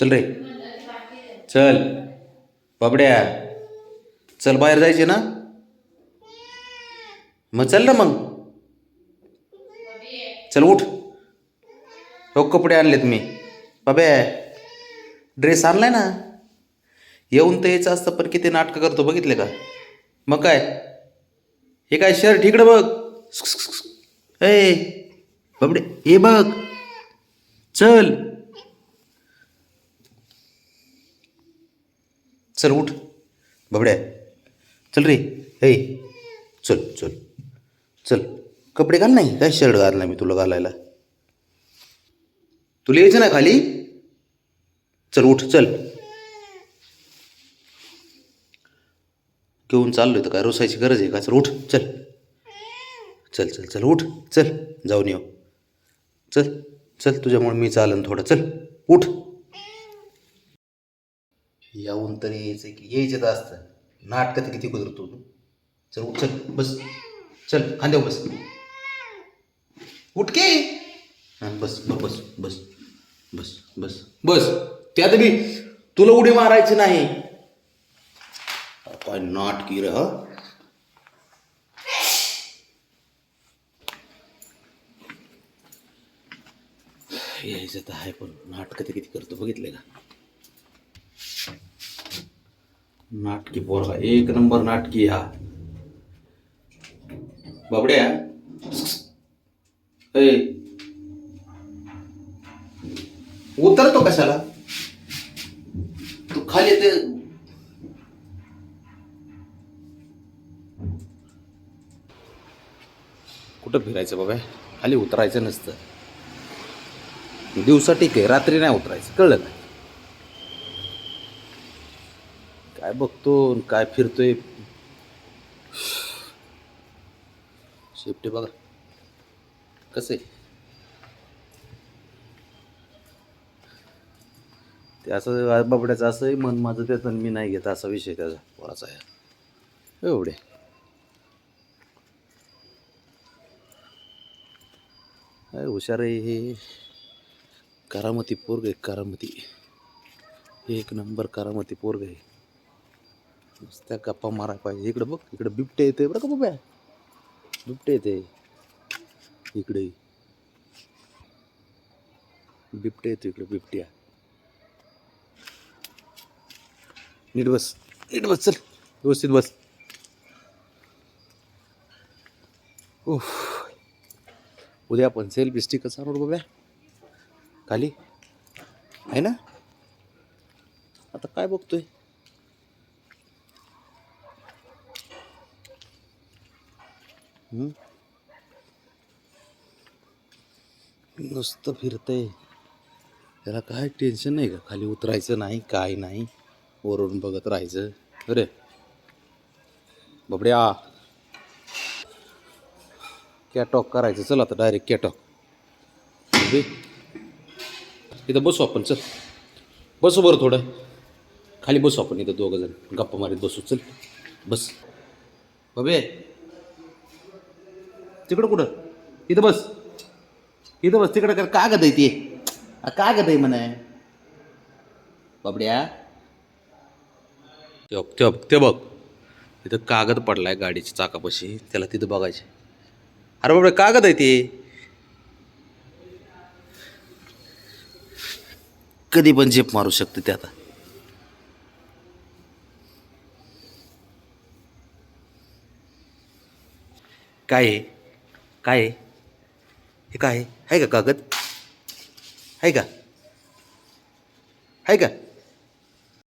चल रे. चल. बाबड्या. चल बाहेर जायचे ना? मग चल ना मग. चल उठ. हो कपडे आणलेत मी. बाबे ड्रेस आणलाय ना? येऊन तर यायचं असतं पण किती नाटकं करतो बघितले का? मग काय? हे काय शर्ट इकडं बघ. ए बाबडे हे बघ. चल. चल उठ. बबड्या. चल रे. हे. चल चल. चल. कपडे घाल नाही काय शर्ट घालला मी तुला घालायला? तुला यायचं ना खाली? चल उठ चल. घेऊन चाललोय तर काय रोसायची गरज आहे का? चल उठ चल. चल चल चल उठ चल. जाऊन येऊ चल चल. तुझ्यामुळे मी चालन थोडं. चल उठ. यावून तरी यायचं की यायचं तर असतं. नाटकं तर किती कुदरतो तू चल उठ चल बस. चल खांद्यावर बस. उठके. हां बस बस बस बस बस बस त्यात बी तुला उडी मारायची नाही. काय नाटकी रह यायचं तर आहे पण नाटकं तर किती करतो बघितले का? नाटकी पोरगा एक नंबर नाटकी हा. बाबड्या. ए. उतरतो कशाला? तू खाली ते कुठं फिरायचं बाबा? खाली उतरायचं नसतं. दिवसा ठीक आहे रात्री नाही उतरायचं. कळलं ना काय बघतो आणि काय फिरतोय? शेपटी बघा. कसं? आहे ते असं बाबड्याचं असंही मन माझं त्याचं मी नाही घेत असा विषय त्याचा पोराचा आहे. एवढे. काय हुशार आहे हे? करामती पोरग आहे करामती. एक नंबर करामती पोरग आहे. नुसत्या गप्पा मारा पाहिजे. इकडं बघ इकडं बिबटे येते बरं का बाब्या बिबटे येते इकडे. बिबटे येतो इकडे बिबट्या. नीट बस नीट बस चल. व्यवस्थित बस. उफ. उद्या आपण सेल्फ स्टिकच चालवणार बाब्या खाली? आहे ना? आता काय बघतोय? नुसतं फिरतंय. त्याला काय टेन्शन नाही का? खाली उतरायचं नाही काय नाही. वरून बघत राहायचं. अरे. बबड्या. कॅटॉक करायचं. चल आता डायरेक्ट कॅटॉक इथं बसू आपण चल. बसू बरं थोडं. खाली बसू आपण इथं दोघं जण. गप्पा मारीत बसू. चल. बस. बबे. तिकडं कुठं? इथं बस. इथं बस तिकडं कर. कागद आहे ते? का गदय आहे म्हणे? बाबड्या. ते बघ, ते बघ. ते बघ तिथं कागद पडलाय गाडीच्या चाकापाशी. त्याला तिथं बघायचे अरे बाबड्या कागद आहे ते? कधी पण झेप मारू शकते ते आता. काय आहे काय आहे? हे काय आहे? आहे का कागद? आहे का? आहे का?